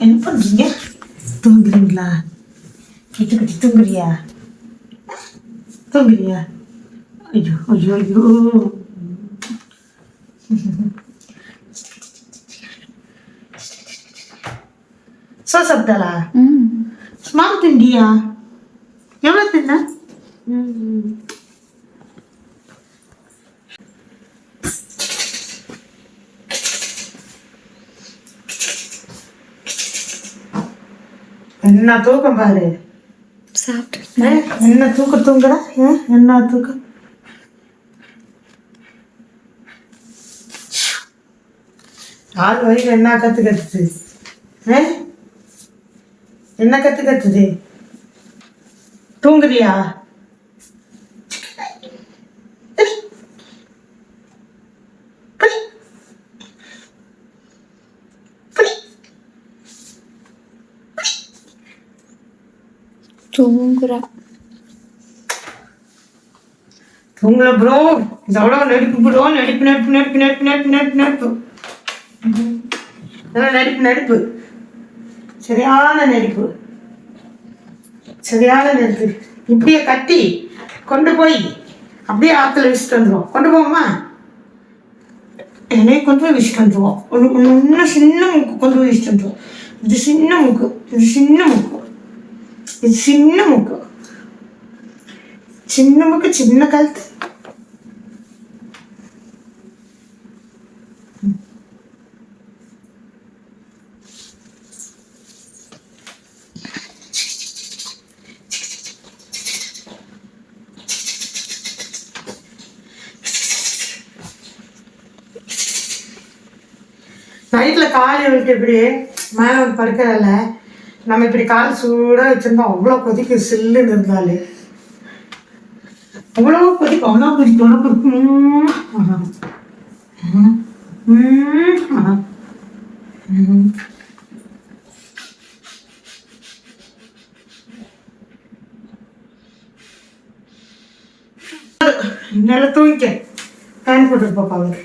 என்ன பண்ணுறீங்க தூங்குறீங்களா கிட்டு கட்டி தூங்குறியா தூங்குறியா ஐயோ ஐயோ ஐயோ சோ சாப்பிட்டாளா ம் ஸ்மார்ட் திண்டியா எவ்வளோ என்ன தூக்கம் பாரு. என்ன தூக்க தூங்குற? என்ன தூக்கம்? ஆள் வரைக்கும் என்ன கத்து கத்துது? ஏ? என்ன கத்து கத்துது? தூங்குறியா? தூங்குறா தூங்கல ப்ரோ இதோட நடிப்பு ப்ரோ நடிப்பு நடிப்பு நடிப்பு நடிப்பு நடிப்பு நடிப்பு நடிப்பு நடிப்பு நடிப்பு சரியான நடிப்பு சரியான நடிப்பு இப்படியே கட்டி கொண்டு போய். அப்படியே ஆற்றுல வச்சுட்டு வந்துடுவோம் கொண்டு போவோமா? என்னைய கொண்டு போய் வச்சுட்டு வந்துடுவோம் ஒன்று ஒன்று இன்னும் சின்ன மூக்கு கொண்டு போய் வச்சுட்டு வந்துடுவோம் இது சின்ன மூக்கு. இது சின்ன மூக்கு. இது சின்ன மூக்கு சின்ன மூக்கு சின்ன கழுத்து நைட்டில் கால் இவளுக்கு எப்படி? மேலே வந்து நம்ம இப்படி கால் சூடாக வச்சுருந்தோம் அவ்வளோ கொதிக்கு சில்லுன்னு இருந்தாலே அவ்வளோ கொதிக்கும் அவ்வளோ கொதிக்கும் அவ்வளோ கொதிக்கும் உம். உம். உம். தூங்கிக்க பேன் போட்டுட்டு பாப்பா அவளுக்கு